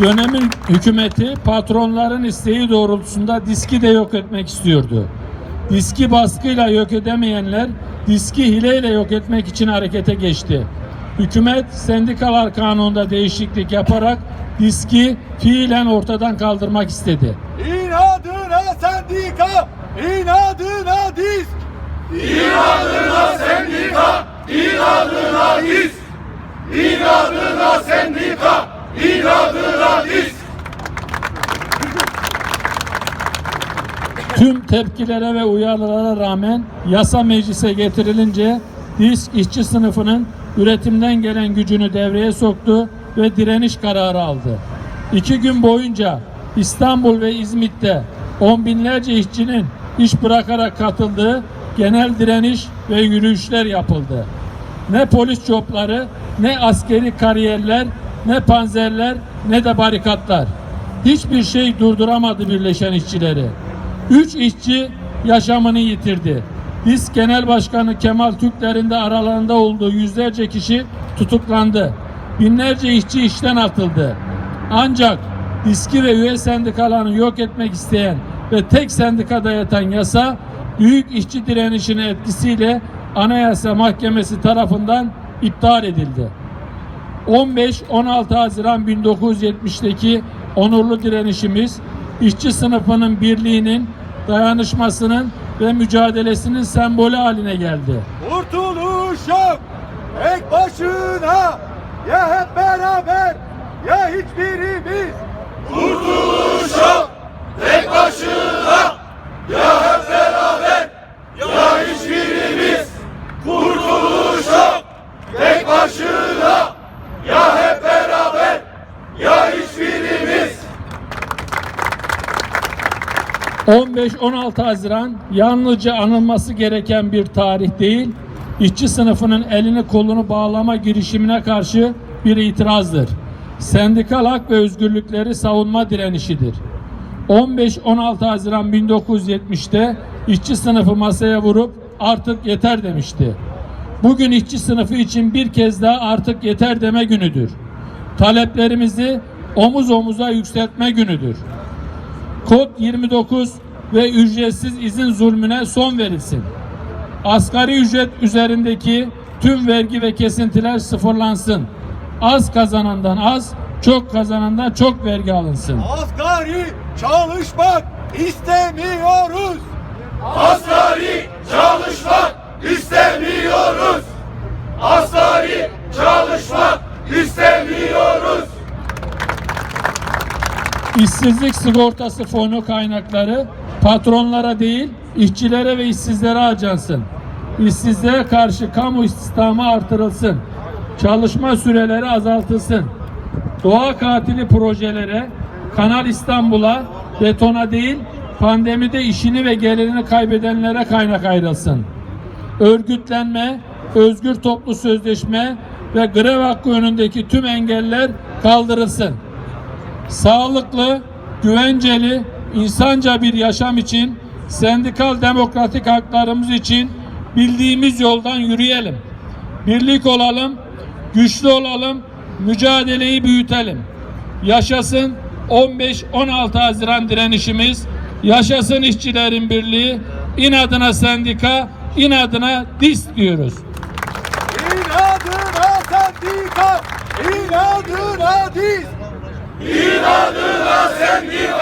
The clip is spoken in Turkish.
Dönemin hükümeti patronların isteği doğrultusunda diski de yok etmek istiyordu. Diski baskıyla yok edemeyenler diski hileyle yok etmek için harekete geçti. Hükümet sendikalar kanununda değişiklik yaparak diski fiilen ortadan kaldırmak istedi. İnadına sendika, inadına disk. İnadına sendika, inadına disk. İnadına sendika, inadına disk. Tüm tepkilere ve uyarılara rağmen yasa meclise getirilince disk işçi sınıfının üretimden gelen gücünü devreye soktu ve direniş kararı aldı. İki gün boyunca İstanbul ve İzmit'te on binlerce işçinin iş bırakarak katıldığı genel direniş ve yürüyüşler yapıldı. Ne polis çopları, ne askeri kariyerler, ne panzerler, ne de barikatlar. Hiçbir şey durduramadı birleşen işçileri. Üç işçi yaşamını yitirdi. Disk Genel Başkanı Kemal Türkler'in de aralarında olduğu yüzlerce kişi tutuklandı. Binlerce işçi işten atıldı. Ancak diski ve üye sendikalarını yok etmek isteyen ve tek sendikada yatan yasa büyük işçi direnişinin etkisiyle Anayasa Mahkemesi tarafından iptal edildi. 15-16 Haziran 1970'teki onurlu direnişimiz işçi sınıfının birliğinin, dayanışmasının ve mücadelesinin sembolü haline geldi. Kurtuluş yok, tek başına. Ya hep beraber, ya hiçbirimiz. Kurtuluş yok, tek başına. Ya hep beraber, ya hiçbirimiz. Kurtuluş yok, tek başına. Ya hep beraber, ya hiçbirimiz. 15-16 Haziran yalnızca anılması gereken bir tarih değil, işçi sınıfının elini kolunu bağlama girişimine karşı bir itirazdır. Sendikal hak ve özgürlükleri savunma direnişidir. 15-16 Haziran 1970'te işçi sınıfı masaya vurup artık yeter demişti. Bugün işçi sınıfı için bir kez daha artık yeter deme günüdür. Taleplerimizi omuz omuza yükseltme günüdür. Kod 29 ve ücretsiz izin zulmüne son verilsin. Asgari ücret üzerindeki tüm vergi ve kesintiler sıfırlansın. Az kazanandan az, çok kazanandan çok vergi alınsın. Asgari çalışmak istemiyoruz. Asgari çalışmak istemiyoruz. Asgari çalışmak istemiyoruz. İşsizlik sigortası fonu kaynakları patronlara değil, işçilere ve işsizlere harcansın. İşsizliğe karşı kamu istihdamı artırılsın. Çalışma süreleri azaltılsın. Doğa katili projelere, Kanal İstanbul'a, betona değil, pandemide işini ve gelirini kaybedenlere kaynak ayrılsın. Örgütlenme, özgür toplu sözleşme ve grev hakkı önündeki tüm engeller kaldırılsın sağlıklı, güvenceli, insanca bir yaşam için, sendikal demokratik haklarımız için bildiğimiz yoldan yürüyelim. Birlik olalım, güçlü olalım, mücadeleyi büyütelim. Yaşasın 15-16 Haziran direnişimiz, yaşasın işçilerin birliği, inadına sendika, inadına dis diyoruz. İnadına sendika, inadına dis. İnadına sen inan.